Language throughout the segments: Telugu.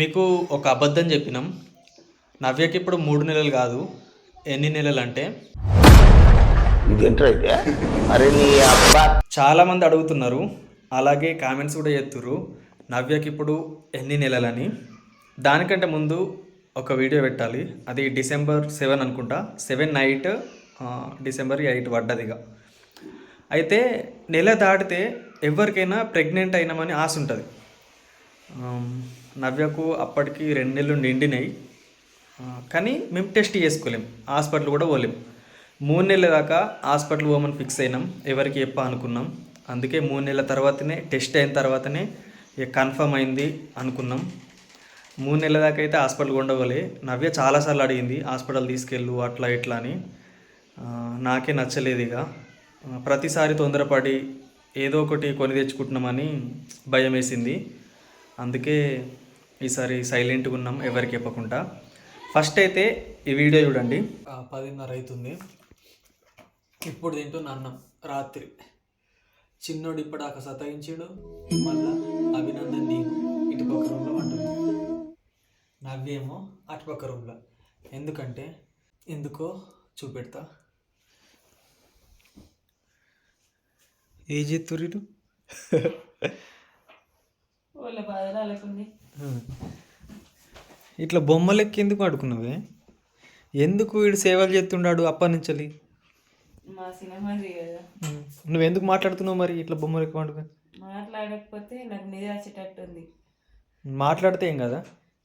మీకు ఒక అబద్ధం చెప్పినాం. నవ్యకి ఇప్పుడు మూడు నెలలు కాదు ఎన్ని నెలలు అంటే అబ్బా. చాలామంది అడుగుతున్నారు అలాగే కామెంట్స్ కూడా చేస్తుర్రు నవ్యకి ఇప్పుడు ఎన్ని నెలలని? దానికంటే ముందు ఒక వీడియో పెట్టాలి. అది డిసెంబర్ సెవెన్ అనుకుంటా. సెవెన్ నైట్ డిసెంబర్ ఎయిట్ పడ్డదిగా అయితే నెల దాటితే ఎవరికైనా ప్రెగ్నెంట్ అయినామని ఆశ ఉంటుంది. నవ్యకు అప్పటికి రెండు నెలలు నిండినాయి కానీ మేము టెస్ట్ చేసుకోలేం. హాస్పిటల్ కూడా పోలేం. మూడు నెలల దాకా హాస్పిటల్ పోమని ఫిక్స్ అయినాం. ఎవరికి చెప్పా అనుకున్నాం. అందుకే మూడు నెలల తర్వాతనే టెస్ట్ అయిన తర్వాతనే ఇక కన్ఫర్మ్ అయింది అనుకున్నాం. మూడు నెలల దాకా అయితే హాస్పిటల్ ఉండవలే నవ్య చాలాసార్లు అడిగింది హాస్పిటల్ తీసుకెళ్ళు అట్లా ఇట్లా అని. నాకే నచ్చలేదు ఇక. ప్రతిసారి తొందరపడి ఏదో ఒకటి కొని తెచ్చుకుంటున్నామని భయం వేసింది. అందుకే ఈసారి సైలెంట్గా ఉన్నాం ఎవరికి చెప్పకుండా. ఫస్ట్ అయితే ఈ వీడియో చూడండి. పదిన్నర అవుతుంది. ఇప్పుడు తింటున్న అన్నం రాత్రి. చిన్నోడు ఇప్పటిదాకా సతాయించాడు మళ్ళా అభినందన్ నేను ఇటుపక్క రూమ్లో వంటుంది నవ్వేమో అటుపక్క రూమ్లో ఎందుకంటే ఎందుకో చూపెడతా. ఏ చేతురు వాళ్ళ బాధలు అలాకుంది ఇట్లా బొమ్మలెక్కి ఎందుకు ఆడుకున్నావే? ఎందుకు వీడు సేవలు చేస్తుండాడు అప్పటి నుంచి మా సినిమా కదా నువ్వు ఎందుకు మాట్లాడుతున్నావు మరి ఇట్లా బొమ్మలెక్కి ఆడుకుని? మాట్లాడకపోతే నాకు నిద్ర వచ్చేటట్టు ఉంది మాట్లాడితే ఏం కదా?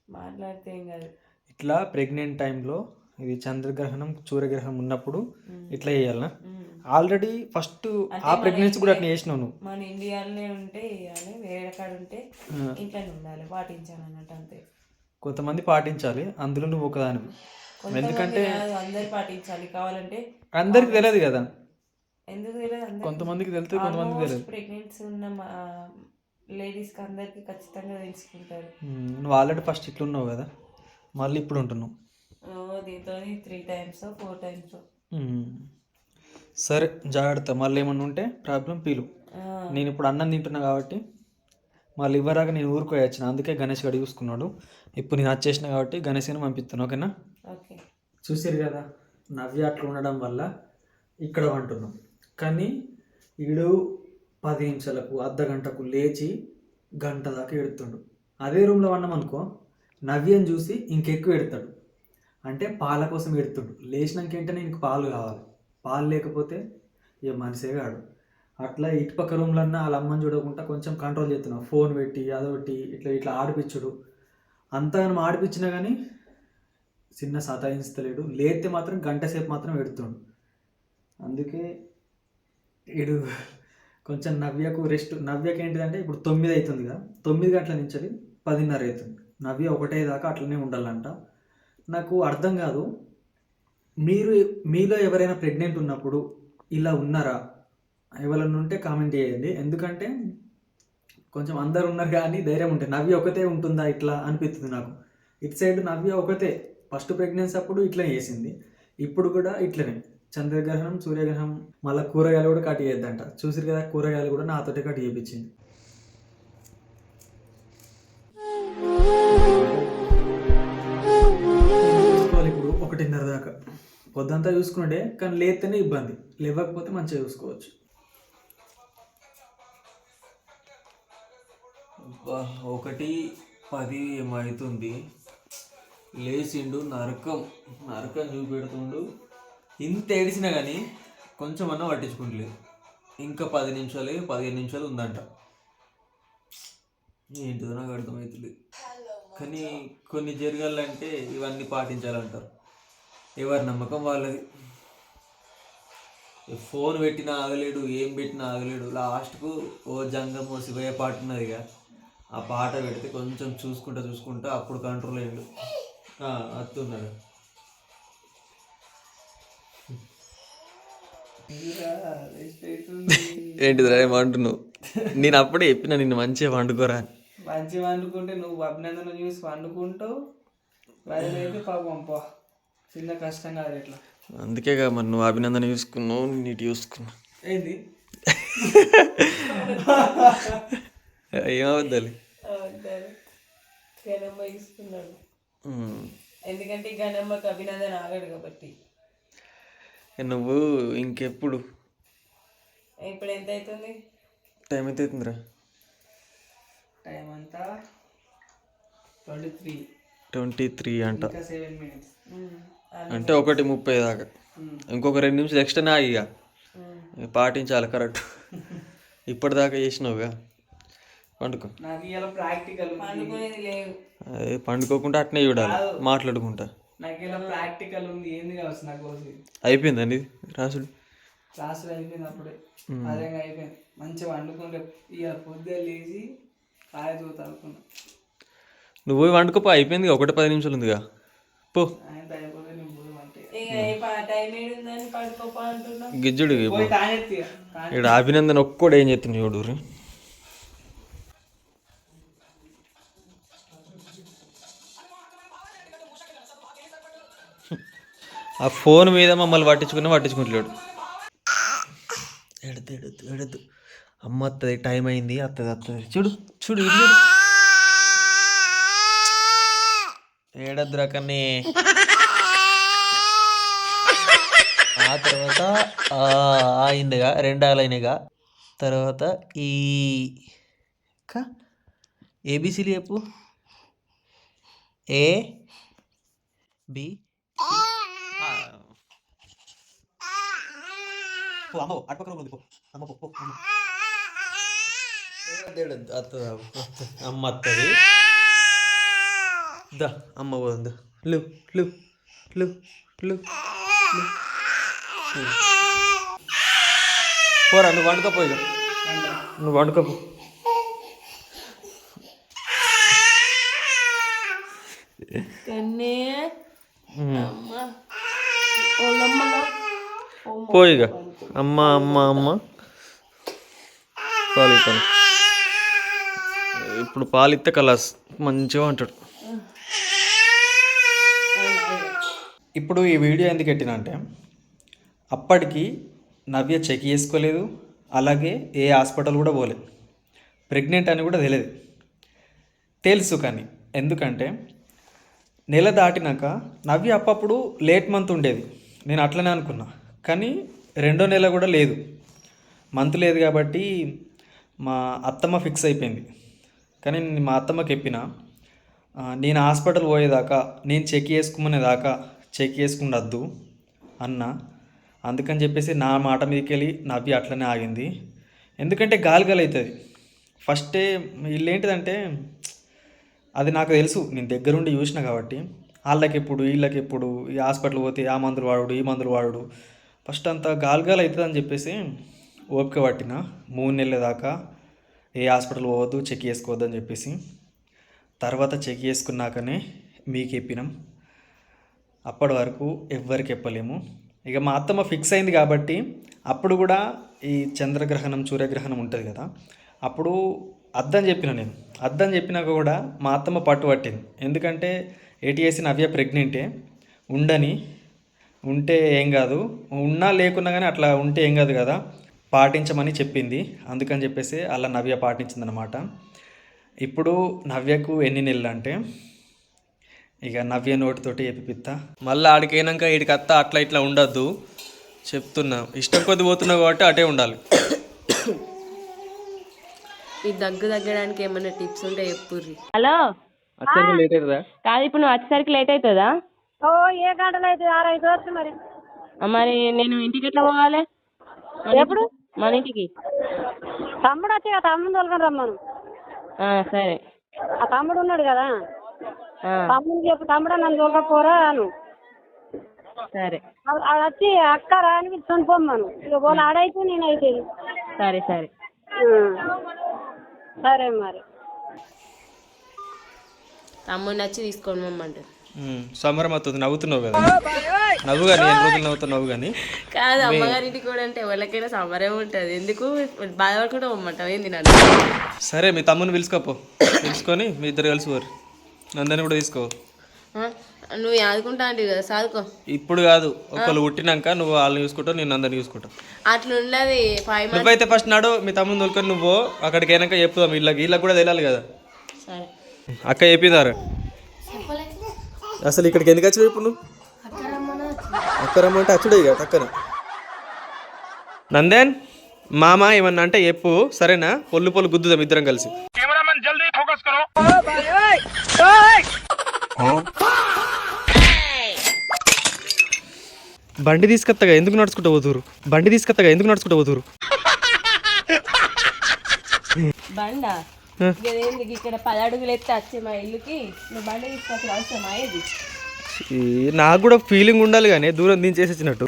మాట్లాడితే ఏం కాదు. ఇట్లా ప్రెగ్నెంట్ టైంలో ఇది చంద్రగ్రహణం సూర్యగ్రహణం ఉన్నప్పుడు ఇట్లా చేయాలనా. ఆల్రెడీ ఫస్ట్ ఆ ప్రెగ్నెన్సీ కూడా అట్లా చేసినావు నువ్వు. మన ఇండియాలోనే ఉంటే ఇవ్వాలి వేరే కాడ ఉంటే ఇంట్లోనే ఉండాలి పాటించాలి అన్నట్టు అంతే. కొంతమంది పాటించాలి అందులో నువ్వు ఒకదానివి. ఎందుకంటే అందరు పాటించాలి కావాలంటే అందరికి తెలియదు కదా. ఎందుకు తెలియదు కొంతమందికి తెలుస్తుంది కొంతమందికి తెలియదు. ప్రెగ్నెన్సీ ఉన్న లేడీస్కి అందరికి ఖచ్చితంగా తెలుసుకుంటారు. నువ్వు ఆల్రెడీ ఫస్ట్ ఇట్లా ఉన్నావు కదా. మళ్ళీ ఇప్పుడు ఉంటున్నావు. దీంతో త్రీ టైమ్స్ ఫోర్ టైమ్స్. సరే జాగ్రత్త. మళ్ళీ ఏమన్నా ఉంటే ప్రాబ్లం పీలు. నేను ఇప్పుడు అన్నం తింటున్నా కాబట్టి మళ్ళీ ఇవ్వరాక నేను ఊరుకోయి వచ్చిన. అందుకే గణేష్ గడి చూసుకున్నాడు. ఇప్పుడు నేను వచ్చేసిన కాబట్టి గణేష్ని పంపిస్తాను ఓకేనా? ఓకే. చూసారు కదా నవ్య అట్లా ఉండడం వల్ల ఇక్కడ వంటున్నాం కానీ వీడు పది నిమిషాలకు అర్ధ గంటకు లేచి గంట దాకా ఎడుతుండు అదే రూమ్లో ఉన్నాం అనుకో నవ్యని చూసి ఇంకెక్కువ ఎడతాడు అంటే పాల కోసం ఎడుతుండు లేచినాక ఏంటనే ఇంక పాలు కావాలి. పాలు లేకపోతే ఇక మనిషే కాడు. అట్లా ఇటుపక్క రూమ్లన్నా వాళ్ళ అమ్మని చూడకుండా కొంచెం కంట్రోల్ చేస్తున్నాం. ఫోన్ పెట్టి అదొకటి ఇట్లా ఇట్లా ఆడిపించుడు అంతా మనం ఆడిపించినా కానీ చిన్న సతాయించలేడు. లేతే మాత్రం గంట సేపు మాత్రం పెడుతుండు అందుకే ఇడు కొంచెం నవ్యకు రెస్ట్ నవ్యకి ఏంటిదంటే ఇప్పుడు తొమ్మిది అవుతుంది కదా. తొమ్మిది గంటల నుంచి పదిన్నర అవుతుంది. నవ్య ఒకటే దాకా అట్లనే ఉండాలంట. నాకు అర్థం కాదు. మీరు మీలో ఎవరైనా ప్రెగ్నెంట్ ఉన్నప్పుడు ఇలా ఉన్నారా? ఎవరైనా ఉంటే కామెంట్ చేయండి. ఎందుకంటే కొంచెం అందరు ఉన్నారు కానీ ధైర్యం ఉంటుంది నవ్య ఒకతే ఉంటుందా ఇట్లా అనిపిస్తుంది నాకు. ఇటు సైడ్ నవ్య ఒకతే. ఫస్ట్ ప్రెగ్నెన్సీ అప్పుడు ఇట్లా చేసింది. ఇప్పుడు కూడా ఇట్లనే. చంద్రగ్రహణం సూర్యగ్రహణం మళ్ళీ కూరగాయలు కూడా కట్ చేయొద్దంట చూసిరు కదా కూరగాయలు కూడా నాతోటే కట్ చేయించింది ఒకటిన్నర దాకా. పొద్దంతా చూసుకుంటే కానీ లేస్తేనే ఇబ్బంది. లేవకపోతే మంచిగా చూసుకోవచ్చు. అబ్బా, ఒకటి పది ఏమవుతుంది లేచిండు నరకం. నరకం చూపెడుతుండు. ఇంత ఏడిసినా కానీ కొంచెం అన్నా పట్టించుకుంటలేదు ఇంకా పది నిమిషాలు పదిహేను నిమిషాలు ఉందంట. ఏంటిదో నాకు అర్థమవుతుంది కానీ కొన్ని జరగాలంటే ఇవన్నీ పాటించాలంటారు. ఎవరి నమ్మకం వాళ్ళది. ఫోన్ పెట్టినా ఆగలేడు ఏం పెట్టినా ఆగలేడు. లాస్ట్కు ఓ జంగం ఓ శివయ్య పాట ఉన్నదిగా. ఆ పాట పెడితే కొంచెం చూసుకుంటా చూసుకుంటా అప్పుడు కంట్రోల్ అయ్యాడు. అత్తున్నాడు ఏంటిదిరా ఏమంటున్నావు? నేను అప్పుడే చెప్పిన నిన్ను మంచిగా వండుకోరా అని. మంచి వండుకుంటే నువ్వు అభినందన చూసి వండుకుంటావు. పాపం పో. చిన్న కష్టం కాదు ఇట్లా అందుకే కదా మరి నువ్వు అభినందన చూసుకున్నావు నీటి చూసుకున్నావు. ఏంది? ఏమవుద్దాలి గణమ్మ ఇస్తున్నాడు. ఎందుకంటే గణమ్మకి అభినందన ఆగాడు కాబట్టి. నువ్వు ఇంకెప్పుడు? ఇప్పుడు ఎంత అవుతుంది? టైం ఎంత అవుతుందిరా? టైం అంతా ట్వంటీ త్రీ. ట్వంటీ త్రీ అంట. Seven minutes. అంటే ఒకటి ముప్పై దాకా. ఇంకొక రెండు నిమిషాలు ఎక్స్ట్రా ఆగి ఇక. పాటించాలి కరెక్ట్ ఇప్పటిదాకా చేసినావుగా పండుకో. నాకు ఇలా ప్రాక్టికల్ ఉంది. అనుకునేది లేదు. అదే పండుకోకుండా అట్నే చూడాలి మాట్లాడుకుంటా. నాకు ఇలా ప్రాక్టికల్ ఉంది ఏంది అయిపోయిందండి రాసుడు. అయిపోయింది అప్పుడే. అదే అయిపోయింది. మంచిగా వండుకుంటే ఇక పొద్దున్న లేచి కాయ చూత అనుకున్నా. నువ్వు పోయి వండుకోపో అయిపోయింది ఒకటి పది నిమిషాలు ఉందిగా. పో. గిజ్జుడు ఇక్కడ అభినందన్ ఒక్కడు ఏం చెప్తుంది చూడు. ఆ ఫోన్ మీద మమ్మల్ని పట్టించుకుని పట్టించుకుంటలేడు. ఎడద్దు ఎడద్దు ఎడద్దు అమ్మ వస్తుంది టైం అయింది వస్తుంది వస్తుంది చూడు చూడు ఏడద్దు రకన్ని ఆ తర్వాత అయిందిగా రెండు అయినాయిగా తర్వాత ఈ క ఏబిసిలు చెప్పు. ఏ బి అమ్మ అటుపక్కన ఉంది పో. అమ్మ పో అత్తది. దా అమ్మ పోదు లు లు లు లు. పోరా నువ్వు వండుకోపో ఇక. నువ్వు వండుకోపో కన్నే. అమ్మ. అమ్మ అమ్మ అమ్మ. పాలు ఇస్తాను ఇప్పుడు పాలు ఇస్తే కలాస్. మంచిగా ఉంటాడు ఇప్పుడు ఈ వీడియో ఎందుకు పెట్టినా అంటే అప్పటికి నవ్య చెక్ చేసుకోలేదు. అలాగే ఏ హాస్పిటల్ కూడా పోలేదు. ప్రెగ్నెంట్ అని కూడా తెలియదు. తెలుసు కానీ ఎందుకంటే నెల దాటినాక నవ్య అప్పప్పుడు లేట్ మంత్ ఉండేది. నేను అట్లనే అనుకున్నా. కానీ రెండో నెల కూడా లేదు. మంత్ లేదు కాబట్టి మా అత్తమ్మ ఫిక్స్ అయిపోయింది. కానీ నేను మా అత్తమ్మకి చెప్పిన నేను హాస్పిటల్ పోయేదాకా నేను చెక్ చేసుకునేదాకా చెక్ చేసుకుండద్దు అన్నా. అందుకని చెప్పేసి నా మాట మీదకి వెళ్ళి నవ్వి అట్లనే ఆగింది. ఎందుకంటే గాలి అవుతుంది. ఫస్టే వీళ్ళేంటిదంటే అది నాకు తెలుసు. నేను దగ్గరుండి చూసిన కాబట్టి. వాళ్ళకి ఎప్పుడు వీళ్ళకి ఎప్పుడు ఈ హాస్పిటల్ పోతే ఆ మందులు వాడు ఈ మందులు వాడు ఫస్ట్ అంతా గాల్గాల్ అవుతుంది అని చెప్పేసి ఓపిక పట్టిన. మూడు నెలల దాకా ఏ హాస్పిటల్ పోవద్దు చెక్ చేసుకోవద్దు అని చెప్పేసి. తర్వాత చెక్ చేసుకున్నాకనే మీకు చెప్పినాం అప్పటి వరకు ఎవ్వరికి చెప్పలేము ఇక మా అత్తమ్మ ఫిక్స్ అయింది కాబట్టి అప్పుడు కూడా ఈ చంద్రగ్రహణం సూర్యగ్రహణం ఉంటుంది కదా. అప్పుడు అద్దని చెప్పిన నేను. అద్దని చెప్పినాక కూడా మా అత్తమ్మ పట్టు పట్టింది. ఎందుకంటే ఏటీఎస్సీ నవ్య ప్రెగ్నెంటే ఉండని ఉంటే ఏం కాదు. ఉన్నా లేకున్నా కానీ అట్లా ఉంటే ఏం కాదు కదా. పాటించమని చెప్పింది. అందుకని చెప్పేసి అలా నవ్య పాటించిందనమాట ఇప్పుడు నవ్యకు ఎన్ని నెలలు అంటే ఇక నవ్య నోటితోటి ఎపిపిత్తా మళ్ళీ ఆడికైనాక వీడికి అత్త అట్లా ఇట్లా ఉండద్దు చెప్తున్నా. ఇష్టం కొద్ది పోతున్నావు కాబట్టి అటే ఉండాలి. ఈ దగ్గు తగ్గడానికి ఏమైనా టిప్స్ ఉంటే చెప్పుర్రి. హలో? అచ్చంగా లేట్ అవుతుందా? కాదు ఇప్పుడు నువ్వు వచ్చేసరికి లేట్ అవుతుందా? ఓ ఏ గంటలు అయితే ఆరు ఐదు వరకు మరి. మరి నేను ఇంటికి ఎట్లా పోవాలి? ఎప్పుడు? ఇంటికి- మన ఇంటికి. తమ్ముడు వచ్చి ఆ తమ్ముడు తోలుకొని రమ్మను. ఆ, సరే. ఆ తమ్ముడు ఉన్నాడు కదా? తమ్ముడు చెప్పు తమ్ముడు నన్ను తోలకపోరా అను. సరే. ఆడ వచ్చి అక్క రా అని పిలుచుకొని పొమ్మను ఇక వాళ్ళు ఆడైతే నేనైతే. సరే సరే. సరే మరి. తమ్ముడిని వచ్చి తీసుకొని మమ్మంటారు సమరం అవుతుంది నవ్వుతున్నావు కదా. నవ్వు కానీ ఎన్ని రోజులు నవ్వుతావు నవ్వు కానీ కాదు అమ్మగారింటికి కూడా అంటే ఎవరికైనా సమరం ఉంటుంది. ఎందుకు? బాధపడకుండా పొమ్మంటావు ఏంది నన్ను? సరే మీ తమ్ముని పిలుచుకోపో పిలుచుకొని మీ ఇద్దరు కలిసి పోరు. నందని కూడా తీసుకో. నువ్వు ఆదుకుంటా అంటే కదా చదువుకో ఇప్పుడు కాదు ఒకళ్ళు పుట్టినాక నువ్వు వాళ్ళని చూసుకుంటావు నేను అందరిని చూసుకుంటావు. అట్లా ఉండదు నువ్వైతే ఫస్ట్ నాడు మీ తమ్ముని తోలుకొని నువ్వు అక్కడికి అయినాక చెప్పుదాం వీళ్ళకి వీళ్ళకి కూడా తెలియాలి కదా. సరే. అక్క చెప్పిందారా అసలు ఇక్కడికి ఎందుకు వచ్చి ఇప్పుడు నువ్వు? అక్క రమ్మంటే అచ్చుడే ఇక టక్కన. నందన్ మామ ఏమన్నా అంటే చెప్పు సరేనా? పొల్లు పొల్లు గుద్దుదాం ఇద్దరం కలిసి. బండి తీసుకొత్తగా ఎందుకు నడుచుకుంటూ పోతురు బండి తీసుకొత్తగా ఎందుకు నడుచుకుంటూ పోతురు బండ? ఇదేంది? ఇక్కడ పది అడుగులు ఎత్తే వచ్చే మా ఇల్లుకి నువ్వు బండ తీసుకొచ్చిన అవసరమా ఇది నాకు కూడా ఫీలింగ్ ఉండాలి కానీ దూరం దించేసి వచ్చినట్టు.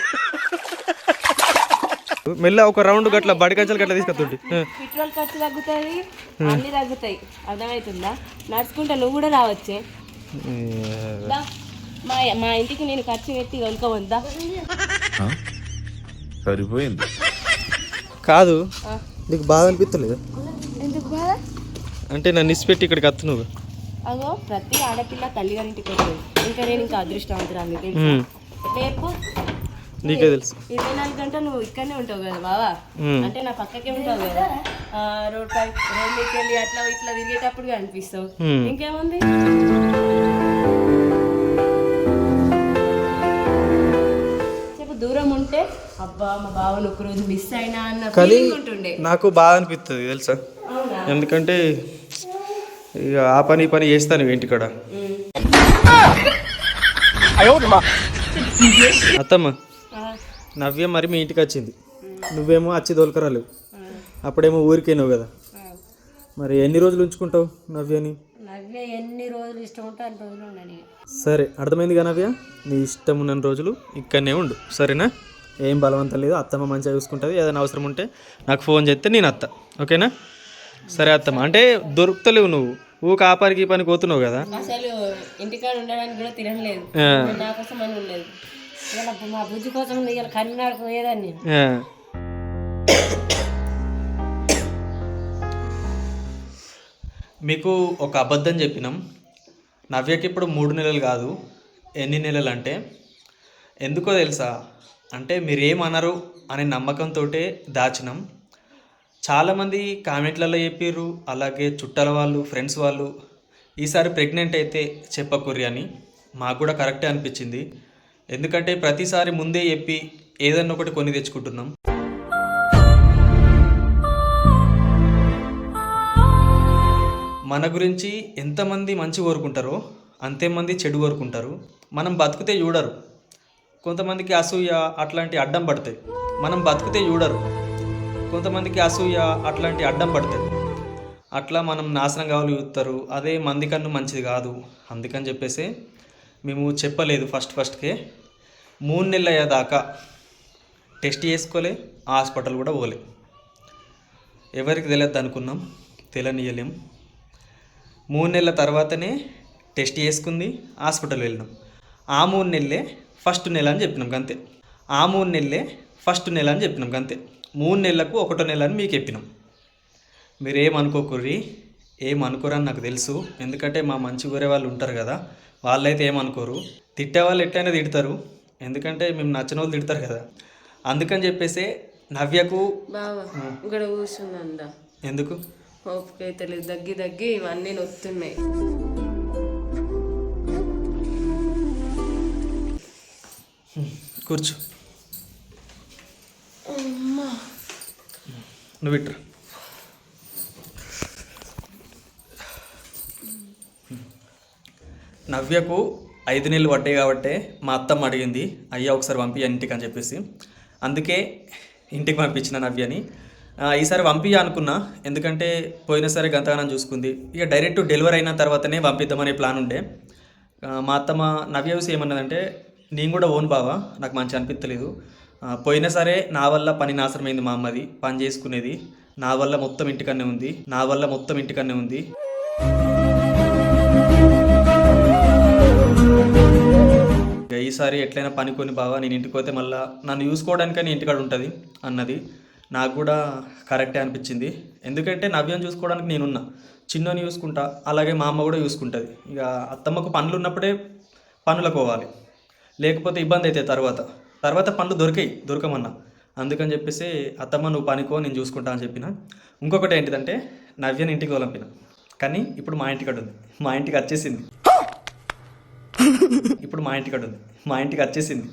మెల్ల ఒక రౌండ్ గట్ల బడి కంచెలు గట్ల తీసుకొస్తుంటే. పెట్రోల్ ఖర్చు తగ్గుతుంది అన్ని తగ్గుతాయి. అర్థమవుతుందా నడుచుకుంటే నువ్వు కూడా రావచ్చే. మా మా ఇంటికి నేను ఖర్చు పెట్టి కొనుక్కోవద్దా సరిపోయింది. కాదు. నీకు బాధ అనిపిస్తలేదు? ఎందుకు బాధ? అంటే నన్ను ఇసిపెట్టి ఇక్కడికి వస్తు నువ్వు అగో ప్రతి ఆడపిల్ల తల్లిగారింటికి వస్తుంది. ఇంకా నేను ఇంకా అదృష్టవంతురాలి తెలుసా? మ్మ్. నీకే తెలుసు. ఇరవై నాలుగు గంటలు నువ్వు ఇక్కడనే ఉంటావు కదా బావా. అంటే నా పక్కకే ఉంటావు కదా. రోడ్ పై రోడ్ మీదకి వెళ్ళి అట్లా ఇట్లా తిరిగేటప్పుడు అనిపిస్తావు. ఇంకేముంది? చెప్పు దూరం ఉంటే అబ్బా మా బావను ఒక రోజు మిస్ అయినా అన్న ఫీలింగ్ ఉంటుండే. నాకు బాధ అనిపిస్తుంది తెలుసా? ఎందుకంటే ఇక ఆ పని ఈ పని చేస్తాను ఇంటికాడ. అత్తమ్మ. నవ్య మరి మీ ఇంటికి వచ్చింది. నువ్వేమో వచ్చి దొలకరాలేవు. అప్పుడేమో ఊరికేనావు కదా. మరి ఎన్ని రోజులు ఉంచుకుంటావు నవ్యని? నవ్వే ఎన్ని రోజులు ఇష్టం ఉంటే అన్ని రోజులు ఉండని. సరే అర్థమైందిగా నవ్య? నీ ఇష్టం ఉన్న రోజులు ఇక్కడనే ఉండు. సరేనా? ఏం బలవంతం లేదు. అత్తమ్మ మంచిగా చూసుకుంటుంది. ఏదైనా అవసరం ఉంటే నాకు ఫోన్ చేస్తే నేను అత్త. ఓకేనా? సరే అత్తమ్మ. అంటే దొరుకుతలేవు నువ్వు. ఊక ఆ పనికి ఈ పనికి పోతున్నావు కదా. అసలు ఇంటికాడ ఉండడానికి కూడా తినలేదు ఆ, నా కోసం అని ఉండలేదు. ఇలా మా బుద్ధి కోసం ఇలా కరీంనగర్ పోయేదాన్ని నేను. మీకు ఒక అబద్ధం చెప్పినాం. నవ్యకి ఇప్పుడు మూడు నెలలు కాదు ఎన్ని నెలలు అంటే ఎందుకో తెలుసా? అంటే మీరేమనరు అనే నమ్మకంతో దాచినాం. చాలామంది కామెంట్లలో చెప్పారు అలాగే చుట్టాల వాళ్ళు ఫ్రెండ్స్ వాళ్ళు ఈసారి ప్రెగ్నెంట్ అయితే చెప్పకుర్రి అని. మాకు కూడా కరెక్టే అనిపించింది. ఎందుకంటే ప్రతిసారి ముందే చెప్పి ఏదన్నా ఒకటి కొని తెచ్చుకుంటున్నాం. మన గురించి ఎంతమంది మంచి కోరుకుంటారో అంతేమంది చెడు కోరుకుంటారు. మనం బతికితే చూడరు. కొంతమందికి అసూయ అట్లాంటి అడ్డం పడతాయి. మనం బతికితే చూడరు. కొంతమందికి అసూయ అట్లాంటి అడ్డం పడతాయి. అట్లా మనం నాశనం కావాలి చూస్తారు. అదే మంది కన్ను మంచిది కాదు. అందుకని చెప్పేసి మేము చెప్పలేదు ఫస్ట్ ఫస్ట్కే. మూడు నెలలు అయ్యేదాకా టెస్ట్ చేసుకోలే హాస్పిటల్ కూడా పోలే. ఎవరికి తెలియదు అనుకున్నాం తెలియనియలేం మూడు నెలల తర్వాతనే టెస్ట్ చేసుకుంది హాస్పిటల్ వెళ్ళినాం. ఆ మూడు నెలలే ఫస్ట్ నెల అని చెప్పినాం అంతే ఆ మూడు నెలలే ఫస్ట్ నెల అని చెప్పినాం అంతే మూడు నెలలకు ఒకటో నెల అని మీకు చెప్పినాం. మీరు ఏమనుకోకుర్రి ఏమనుకోరని నాకు తెలుసు. ఎందుకంటే మా మంచి ఊరే వాళ్ళు ఉంటారు కదా వాళ్ళైతే ఏమనుకోరు? తిట్టే వాళ్ళు ఎట్టయినా తిడతారు. ఎందుకంటే మేము నచ్చిన వాళ్ళు తిడతారు కదా. అందుకని చెప్పేసి నవ్యకు బావా ఇక్కడ కూర్చుందా ఎందుకు? ఓపిక అయితే లేదు దగ్గి దగ్గి ఇవన్నీ నొత్తున్నాయి. కూర్చో. నువ్వు ఇట్రా. నవ్యకు ఐదు నెలలు పడ్డాయి కాబట్టి మా అత్తమ్మ అడిగింది అయ్యా ఒకసారి పంపి ఇంటికి అని చెప్పేసి. అందుకే ఇంటికి పంపించిన నవ్యని అని. ఈసారి పంపి అనుకున్నా ఎందుకంటే పోయినసారి గంతగానం చూసుకుంది. ఇక డైరెక్ట్ డెలివరీ అయిన తర్వాతనే పంపిద్దామనే ప్లాన్ ఉండే. మా అత్తమ్మ నవ్య చూసి ఏమన్నదంటే నేను కూడా ఓన్ బావా నాకు మంచి అనిపించలేదు ఆ, పోయినా సరే నా వల్ల పని నాశనమైంది మా అమ్మది పని చేసుకునేది. నా వల్ల మొత్తం ఇంటికన్నే ఉంది నా వల్ల మొత్తం ఇంటికన్నే ఉంది. ఈసారి ఎట్లయినా పని కొని బావా నేను ఇంటికి పోతే మళ్ళీ నన్ను చూసుకోవడానికని ఇంటికాడ ఉంటుంది అన్నది. నాకు కూడా కరెక్టే అనిపించింది. ఎందుకంటే నవ్యం చూసుకోవడానికి నేనున్నా. చిన్నని చూసుకుంటా అలాగే మా అమ్మ కూడా చూసుకుంటుంది. ఇక అత్తమ్మకు పనులు ఉన్నప్పుడే పనులకు పోవాలి. లేకపోతే ఇబ్బంది అవుతాయి తర్వాత. తర్వాత పనులు దొరికాయి దొరకమన్నా. అందుకని చెప్పేసి అత్తమ్మ నువ్వు పనికో నేను చూసుకుంటా అని చెప్పిన. ఇంకొకటి ఏంటిదంటే నవ్యని ఇంటికి తోలంపిన. కానీ ఇప్పుడు మా ఇంటికాడ ఉంది మా ఇంటికి వచ్చేసింది. ఇప్పుడు మా ఇంటికాడ ఉంది మా ఇంటికి వచ్చేసింది.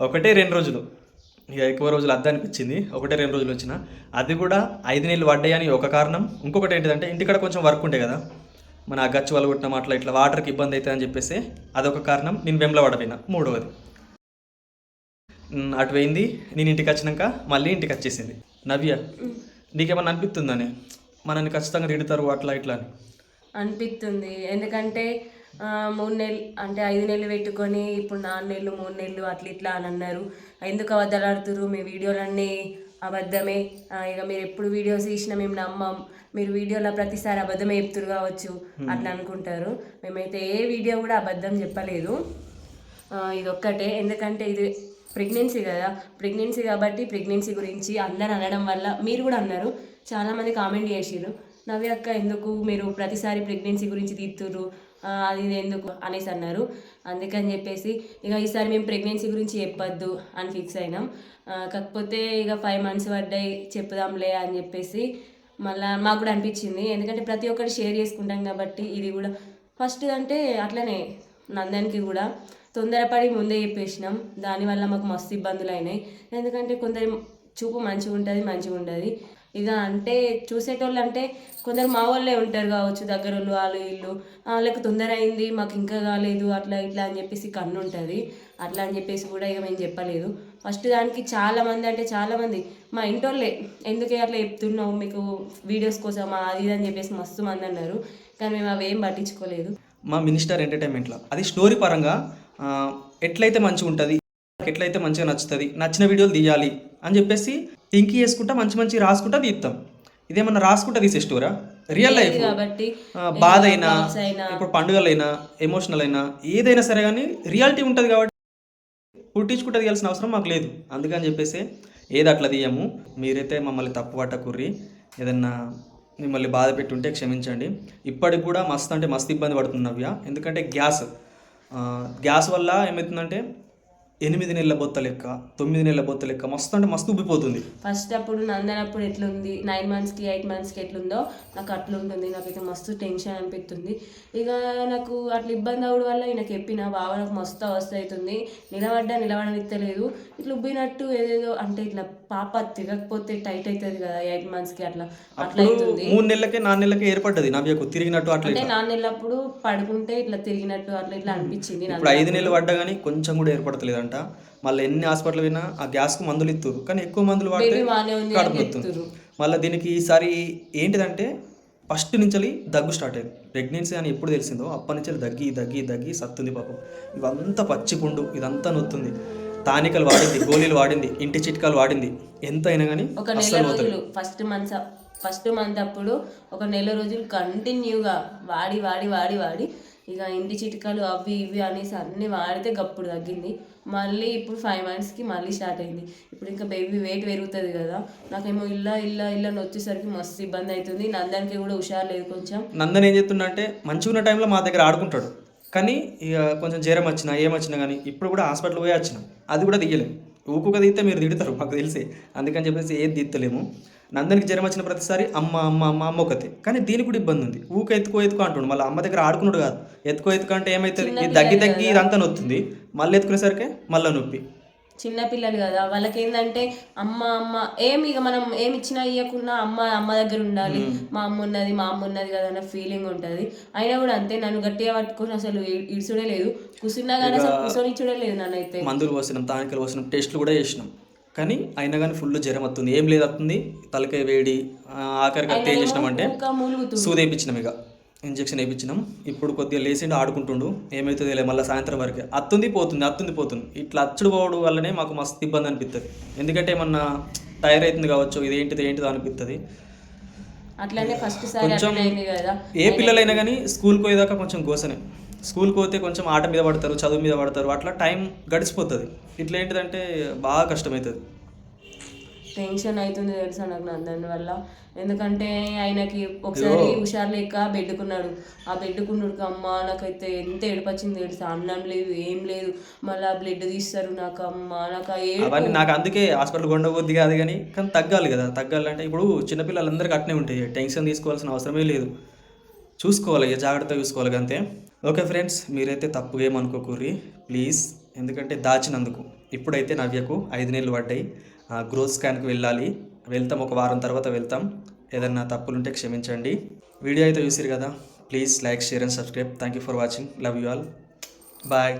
ఒకటే రెండు రోజులు. ఇక ఎక్కువ రోజులు అద్ద అనిపించింది ఒకటే రెండు రోజులు వచ్చిన. అది కూడా ఐదు నెలలు పడ్డాయని ఒక కారణం. ఇంకొకటి ఏంటిదంటే ఇంటికాడ కొంచెం వర్క్ ఉండే కదా. మన ఆ గచ్చు వాళ్ళు కొట్టిన అట్లా ఇట్లా వాటర్కి ఇబ్బంది అవుతుంది అని చెప్పేసి అదొక కారణం. నేను వెంబల పడపోయినా మూడవది. అటు పోయింది. నేను ఇంటికి వచ్చినాక మళ్ళీ ఇంటికి వచ్చేసింది. నవ్య నీకేమన్నా అనిపిస్తుందని? మనల్ని ఖచ్చితంగా తిడతారు అట్లా ఇట్లా అని. అనిపిస్తుంది. ఎందుకంటే మూడు నెలలు అంటే ఐదు నెలలు పెట్టుకొని ఇప్పుడు నాలుగు నెలలు మూడు నెలలు అట్లా ఇట్లా అని అన్నారు. ఎందుకు అబద్ధాలు ఆడుతున్నారు మీ వీడియోలన్నీ అబద్ధమే. ఇక మీరు ఎప్పుడు వీడియోస్ తీసినా మేము నమ్మం. మీరు వీడియోలో ప్రతిసారి అబద్ధమే చెప్తురు కావచ్చు. అట్లా అనుకుంటారు. మేమైతే ఏ వీడియో కూడా అబద్ధం చెప్పలేదు. ఆ, ఇది ఒక్కటే. ఎందుకంటే ఇది ప్రెగ్నెన్సీ కదా. ప్రెగ్నెన్సీ కాబట్టి ప్రెగ్నెన్సీ గురించి అందరు అనడం వల్ల మీరు కూడా అన్నారు. చాలామంది కామెంట్ చేసిర్రు. నవ్య అక్క ఎందుకు మీరు ప్రతిసారి ప్రెగ్నెన్సీ గురించి తీస్తుర్రు ఆ, అది ఇది ఎందుకు అనేసి అన్నారు. అందుకని చెప్పేసి ఇక ఈసారి మేము ప్రెగ్నెన్సీ గురించి చెప్పొద్దు అని ఫిక్స్ అయినాం. కాకపోతే ఇక ఫైవ్ మంత్స్ పడ్డాయి చెప్పుదాంలే అని చెప్పేసి మళ్ళీ మాకు కూడా అనిపించింది. ఎందుకంటే ప్రతి ఒక్కటి షేర్ చేసుకుంటాం కాబట్టి ఇది కూడా ఫస్ట్ అంటే అట్లనే నందనికి కూడా తొందరపడి ముందే చెప్పేసినాం. దానివల్ల మాకు మస్తు ఇబ్బందులు అయినాయి. ఎందుకంటే కొందరి చూపు మంచిగా ఉంటుంది మంచిగా ఉండదు ఇక అంటే చూసేటోళ్ళు అంటే కొందరు మా వాళ్ళే ఉంటారు కావచ్చు దగ్గర వాళ్ళు వాళ్ళు. వీళ్ళు వాళ్ళకి తొందర అయింది మాకు ఇంకా కాలేదు అట్లా ఇట్లా అని చెప్పేసి కన్ను ఉంటుంది. అట్లా అని చెప్పేసి కూడా ఇక మేము చెప్పలేదు. ఫస్ట్ దానికి చాలామంది అంటే చాలామంది మా ఇంటోళ్ళే ఎందుకే అట్లా చెప్తున్నావు? మీకు వీడియోస్ కోసమా? అది ఇది అని చెప్పేసి మస్తు మంది అన్నారు. కానీ మేము అవి ఏం పట్టించుకోలేదు. మా మినిస్టర్ ఎంటర్టైన్మెంట్లో. అది స్టోరీ పరంగా ఎట్లయితే మంచిగా ఉంటుంది ఎట్లయితే మంచిగా నచ్చుతుంది నచ్చిన వీడియోలు తీయాలి అని చెప్పేసి థింక్ చేసుకుంటా మంచి మంచి రాసుకుంటా తీస్తాం ఇదేమన్నా రాసుకుంటా తీసే స్టోరా రియల్ లైఫ్ కాబట్టి బాధ అయినా ఇప్పుడు పండుగలైనా ఎమోషనల్ అయినా ఏదైనా సరే కానీ రియాలిటీ ఉంటుంది కాబట్టి పుట్టించుకుంటే తీయాల్సిన అవసరం మాకు లేదు. అందుకని చెప్పేసి ఏది అట్లా తీయము. మీరైతే మమ్మల్ని తప్పు పట్టకుర్రి. ఏదన్నా మిమ్మల్ని బాధ పెట్టుంటే క్షమించండి. ఇప్పటికి కూడా మస్తు అంటే మస్తు ఇబ్బంది పడుతుంది నవ్య. ఎందుకంటే గ్యాస్. గ్యాస్ వల్ల ఏమవుతుందంటే ఎనిమిది నెలల బొత్త లెక్క తొమ్మిది నెలల బొత్త లెక్క. మస్తు అంటే మస్తు ఉబ్బిపోతుంది ఫస్ట్ అప్పుడు నందనప్పుడు ఎట్లుంది? నైన్ మంత్స్కి ఎయిట్ మంత్స్కి ఎట్లుందో నాకు అట్లా ఉంటుంది నాకైతే మస్తు టెన్షన్ అనిపిస్తుంది. ఇక నాకు అట్లా ఇబ్బంది అవడం వల్ల ఈయన చెప్పిన బావ నాకు మస్తు అవస్థ అవుతుంది నిలబడ్డా నిలబడనిత్తలేదు. ఇట్లా ఉబ్బినట్టు ఏదేదో అంటే ఇట్లా పాప తిరగకపోతే టైట్ అవుతుంది కదా ఎయిట్ మంత్స్కి అట్లా. అట్లా అప్పుడు అవుతుంది మూడు నెలలకే నాలుగు నెలలకే ఏర్పడ్డది నవ్యకు తిరిగినట్టు అట్లా అంటే. నాన్న వెళ్ళినప్పుడు పడుకుంటే ఇట్లా తిరిగినట్టు అట్లా ఇట్లా అనిపించింది ఇప్పుడు ఐదు నెలలు పడ్డా కానీ కొంచెం కూడా ఏర్పడతలేదంట. మళ్ళీ ఎన్ని హాస్పిటల్ పోయినా ఆ గ్యాస్కు మందులు ఇస్తారు కానీ ఎక్కువ మందులు వాడితే. మళ్ళీ దీనికి ఈసారి ఏంటిదంటే ఫస్ట్ నుంచి దగ్గు స్టార్ట్ అయింది ప్రెగ్నెన్సీ అని ఎప్పుడు తెలిసిందో అప్పటి నుంచి దగ్గి దగ్గి దగ్గి సత్తుంది పాపం. ఇవంతా పచ్చిపుండు ఇదంతా నొత్తుంది. తానికలు వాడింది గోళీలు వాడింది ఇంటి చిట్కాలు వాడింది. ఎంత అయినా కానీ ఒక నెల రోజులు ఫస్ట్ మంత్ ఫస్ట్ మంత్ అప్పుడు ఒక నెల రోజులు కంటిన్యూగా వాడి వాడి వాడి వాడి ఇక ఇంటి చిట్కాలు అవి ఇవి అనేసి అన్ని వాడితే గప్పుడు తగ్గింది. మళ్ళీ ఇప్పుడు ఫైవ్ మంత్స్కి మళ్ళీ స్టార్ట్ అయింది. ఇప్పుడు ఇంకా బేబీ వెయిట్ పెరుగుతుంది కదా నాకేమో ఇల్లా ఇల్లా ఇల్లా వచ్చేసరికి మస్తు ఇబ్బంది అవుతుంది. నందానికి కూడా హుషారు లేదు కొంచెం. నందన్ ఏం చేస్తుండే అంటే మంచిగా ఉన్న టైంలో మా దగ్గర ఆడుకుంటాడు. కానీ ఇక కొంచెం జ్వరం వచ్చినా ఏమొచ్చినా కానీ ఇప్పుడు కూడా హాస్పిటల్ పోయి వచ్చిన. అది కూడా తీయలేము ఊకుక తీస్తే మీరు తిడతారు మాకు తెలిసి. అందుకని చెప్పేసి ఏది తీత్తలేము. నందనికి జ్వరం వచ్చిన ప్రతిసారి అమ్మ అమ్మ అమ్మ అమ్మ ఒకతే కానీ దీనికి కూడా ఇబ్బంది ఉంది. ఊక ఎత్తుకో ఎత్తుకో అంటుండు. మళ్ళీ అమ్మ దగ్గర ఆడుకున్నాడు కాదు. ఎత్తుకో ఎత్తుకో అంటే ఏమవుతుంది దగ్గి దగ్గి ఇదంతా నొత్తుంది. మళ్ళీ ఎత్తుకునేసరికి మళ్ళీ నొప్పి. చిన్న పిల్లలు కదా వాళ్ళకి ఏంటంటే అమ్మ అమ్మ ఏమి ఇక మనం ఏమి ఇచ్చినా ఇవ్వకున్నా అమ్మ అమ్మ దగ్గర ఉండాలి. మా అమ్మ ఉన్నది మా అమ్మ ఉన్నది కదా అన్న ఫీలింగ్ ఉంటుంది. అయినా కూడా అంతే నన్ను గట్టిగా పట్టుకొని అసలు ఇడుచుడే లేదు కూర్చున్నా కానీ అసలు కూర్చొని ఇచ్చుడే లేదు నన్నైతే. మందులు పోసినాం తానికలు పోసినాం టెస్టులు కూడా చేసినాం. కానీ అయినా కానీ ఫుల్ జ్వరం వస్తుంది. ఏం లేదు వస్తుంది. తలకాయ వేడి ఆఖరికి చేసినామంటే ఇంకా మూలుగుతుంది. సూది వేయించినాం ఇక. ఇంజక్షన్ వేయించినాం. ఇప్పుడు కొద్దిగా లేచిండు ఆడుకుంటుండు. ఏమవుతుందో తెలియదు మళ్ళీ సాయంత్రం వరకే. అత్తుంది పోతుంది అత్తుంది పోతుంది. ఇట్లా అచ్చుడు పోవడం వల్లనే మాకు మస్తు ఇబ్బంది అనిపిస్తుంది ఎందుకంటే ఏమన్నా టైర్ అవుతుంది కావచ్చు ఇది ఏంటిది ఏంటిదో అనిపిస్తుంది అట్లనే ఫస్ట్ కొంచెం ఏ పిల్లలైనా కానీ స్కూల్కి పోయేదాకా కొంచెం గోసనే. స్కూల్కి పోతే కొంచెం ఆట మీద పడతారు చదువు మీద పడతారు అట్లా టైం గడిచిపోతుంది. ఇట్లా ఏంటిదంటే బాగా కష్టమవుతుంది టెన్షన్ అవుతుంది తెలుసా నాకు నందన్ వల్ల. ఎందుకంటే ఆయనకి ఒకసారి హుషారు లేక బెడ్డుకున్నాడు. ఆ బెడ్డుకున్నాడు అమ్మ నాకైతే ఎంత ఏడుపచ్చింది తెలుసా. అన్నం లేదు ఏం లేదు. మళ్ళీ బ్లడ్ తీస్తారు నాకు అమ్మ. నాకు అవన్నీ నాకు అందుకే హాస్పిటల్ కొండబోద్ది కాదు కానీ కానీ తగ్గాలి కదా. తగ్గాలంటే ఇప్పుడు చిన్నపిల్లలందరికీ అట్నే ఉంటాయి. టెన్షన్ తీసుకోవాల్సిన అవసరమే లేదు. చూసుకోవాలి ఇక జాగ్రత్తగా చూసుకోవాలి అంతే. ఓకే ఫ్రెండ్స్ మీరైతే తప్పుగా ఏమనుకోకూరి ప్లీజ్ ఎందుకంటే దాచినందుకు. ఇప్పుడైతే నవ్యకు ఐదు నెలలు పడ్డాయి. గ్రోత్ స్కాన్కి వెళ్ళాలి. వెళ్తాం ఒక వారం తర్వాత వెళ్తాం. ఏదన్నా తప్పులుంటే క్షమించండి. వీడియో అయితే చూసిరు కదా? Please like share and subscribe. Thank you for watching. Love you all. Bye.